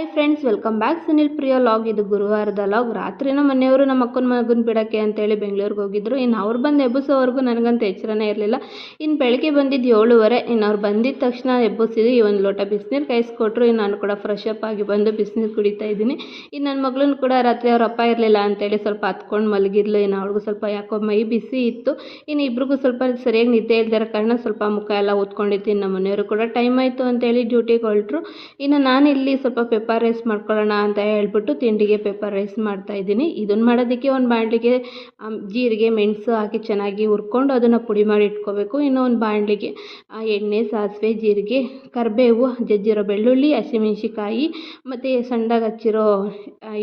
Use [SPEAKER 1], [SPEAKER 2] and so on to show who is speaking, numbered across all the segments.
[SPEAKER 1] Hi friends welcome back Sunil Priya log ಇದು ಗುರುವಾರದ log ರಾತ್ರಿನ ಮನೆಯವರು ನಮ್ಮ ಅಕ್ಕನ ಮಗನ ಬಿಡಕ್ಕೆ ಅಂತೇಳಿ ಬೆಂಗಳೂರಿಗೆ ಹೋಗಿದ್ರು. ಇನ್ನು ಅವ್ರು ಬಂದು ಎಬ್ಬಿಸೋವರೆಗೂ ನನಗಂತ ಎಚ್ಚರನೇ ಇರಲಿಲ್ಲ. ಇನ್ನು ಬೆಳಗ್ಗೆ ಬಂದಿದ್ದು ಏಳುವರೆ ಇನ್ನು ಅವ್ರು ಬಂದಿದ್ದ ತಕ್ಷಣ ಎಬ್ಬಿಸಿದ್ವಿ. ಈ ಒಂದು ಲೋಟ ಬಿಸಿನೀರು ಕಾಯಿಸ್ಕೊಟ್ರು. ಇನ್ನು ನಾನು ಕೂಡ ಫ್ರೆಶ್ ಅಪ್ ಆಗಿ ಬಂದು ಬಿಸಿನೀರು ಕುಡಿತಾ ಇದ್ದೀನಿ. ಇನ್ನು ನನ್ನ ಮಗಳನ್ನ ಕೂಡ ರಾತ್ರಿ ಅವ್ರ ಅಪ್ಪ ಇರಲಿಲ್ಲ ಅಂತೇಳಿ ಸ್ವಲ್ಪ ಹತ್ಕೊಂಡು ಮಲಗಿದ್ಲು. ಇನ್ನು ಅವ್ರಿಗೂ ಸ್ವಲ್ಪ ಯಾಕೋ ಮೈ ಬಿಸಿ ಇತ್ತು. ಇನ್ನು ಇಬ್ರಿಗೂ ಸ್ವಲ್ಪ ಸರಿಯಾಗಿ ನಿದ್ದೆ ಇಲ್ದಿರೋ ಕಾರಣ ಸ್ವಲ್ಪ ಮುಖ ಎಲ್ಲ ಓದ್ಕೊಂಡಿದ್ದೀನಿ ನಮ್ಮ ಮನೆಯವರು ಕೂಡ ಟೈಮ್ ಆಯಿತು ಅಂತೇಳಿ ಡ್ಯೂಟಿಗೆ ಹೊರಟ್ರು ಇನ್ನು ನಾನು ಇಲ್ಲಿ ಸ್ವಲ್ಪ ಪೆಪ್ಪರ್ ರೈಸ್ ಮಾಡ್ಕೊಳ್ಳೋಣ ಅಂತ ಹೇಳ್ಬಿಟ್ಟು ತಿಂಡಿಗೆ ಪೆಪ್ಪರ್ ರೈಸ್ ಮಾಡ್ತಾ ಇದ್ದೀನಿ. ಇದನ್ನು ಮಾಡೋದಕ್ಕೆ ಒಂದು ಬಾಣಲಿಗೆ ಜೀರಿಗೆ, ಮೆಣಸು ಹಾಕಿ ಚೆನ್ನಾಗಿ ಹುರ್ಕೊಂಡು ಅದನ್ನು ಪುಡಿ ಮಾಡಿ ಇಟ್ಕೋಬೇಕು. ಇನ್ನೂ ಒಂದು ಬಾಣಲಿಗೆ ಎಣ್ಣೆ, ಸಾಸಿವೆ, ಜೀರಿಗೆ, ಕರಿಬೇವು, ಜಜ್ಜಿರೋ ಬೆಳ್ಳುಳ್ಳಿ ಹಸಿಮೆಣ್ಸಿಕಾಯಿ ಮತ್ತು ಸಣ್ಣದಾಗಿ ಹಚ್ಚಿರೋ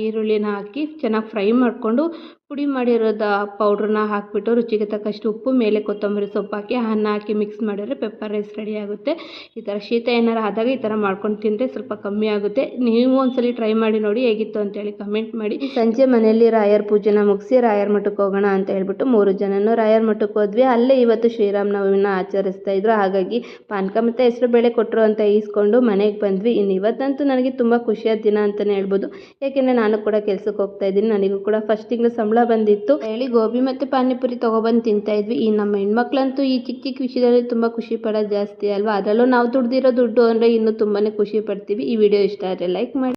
[SPEAKER 1] ಈರುಳ್ಳಿನ ಹಾಕಿ ಚೆನ್ನಾಗಿ ಫ್ರೈ ಮಾಡಿಕೊಂಡು ಪುಡಿ ಮಾಡಿರೋದು ಪೌಡ್ರನ್ನ ಹಾಕಿಬಿಟ್ಟು ರುಚಿಗೆ ತಕ್ಕಷ್ಟು ಉಪ್ಪು, ಮೇಲೆ ಕೊತ್ತಂಬರಿ ಸೊಪ್ಪು ಹಾಕಿ, ಅನ್ನ ಹಾಕಿ ಮಿಕ್ಸ್ ಮಾಡಿದ್ರೆ ಪೆಪ್ಪರ್ ರೈಸ್ ರೆಡಿ ಆಗುತ್ತೆ. ಈ ಥರ ಶೀತ ಏನಾರು ಆದಾಗ ಈ ಥರ ಮಾಡ್ಕೊಂಡು ತಿಂದರೆ ಸ್ವಲ್ಪ ಕಮ್ಮಿ ಆಗುತ್ತೆ. ನೀವು ಒಂದ್ಸಲಿ ಟ್ರೈ ಮಾಡಿ ನೋಡಿ ಹೇಗಿತ್ತು ಅಂತೇಳಿ ಕಮೆಂಟ್ ಮಾಡಿ. ಸಂಜೆ ಮನೆಯಲ್ಲಿ ರಾಯರ್ ಪೂಜೆನ ಮುಗಿಸಿ ರಾಯರ್ ಮಠಕ್ಕೆ ಹೋಗೋಣ ಅಂತ ಹೇಳ್ಬಿಟ್ಟು ಮೂರು ಜನನು ರಾಯರ್ ಮಠಕ್ಕೆ ಹೋದ್ವಿ. ಅಲ್ಲೇ ಇವತ್ತು ಶ್ರೀರಾಮನವಮಿನ ಆಚರಿಸ್ತಾ ಇದ್ರು. ಹಾಗಾಗಿ ಪಾನಕ ಮತ್ತು ಹೆಸರು ಬೇಳೆ ಕೊಟ್ಟರು ಅಂತ ಈಸ್ಕೊಂಡು ಮನೆಗೆ ಬಂದ್ವಿ. ಇನ್ನು ಇವತ್ತಂತೂ ನನಗೆ ತುಂಬ ಖುಷಿಯಾದ ದಿನ ಅಂತಲೇ ಹೇಳ್ಬೋದು. ಯಾಕೆಂದರೆ ನಾನು ಕೂಡ ಕೆಲಸಕ್ಕೆ ಹೋಗ್ತಾ ಇದ್ದೀನಿ. ನನಗೂ ಕೂಡ ಫಸ್ಟ್ ತಿಂಗಳು ಸಂಬಳ ಬಂದಿತ್ತು. ಹೇಳಿ ಗೋಬಿ ಮತ್ತು ಪಾನಿಪುರಿ ತೊಗೊಬಂದು ತಿಂತಾ ಇದ್ವಿ. ಈ ನಮ್ಮ ಹೆಣ್ಮಕ್ಳಂತೂ ಈ ಚಿಕ್ಕ ಚಿಕ್ಕ ವಿಷಯದಲ್ಲಿ ತುಂಬ ಖುಷಿ ಪಡೋದು ಜಾಸ್ತಿ ಅಲ್ವಾ? ಅದರಲ್ಲೂ ನಾವು ದುಡ್ದಿರೋ ದುಡ್ಡು ಅಂದರೆ ಇನ್ನೂ ತುಂಬಾ ಖುಷಿ ಪಡ್ತೀವಿ. ಈ ವಿಡಿಯೋ ಇಷ್ಟ ಆದರೆ ಲೈಕ್ ಮಾಡಿ.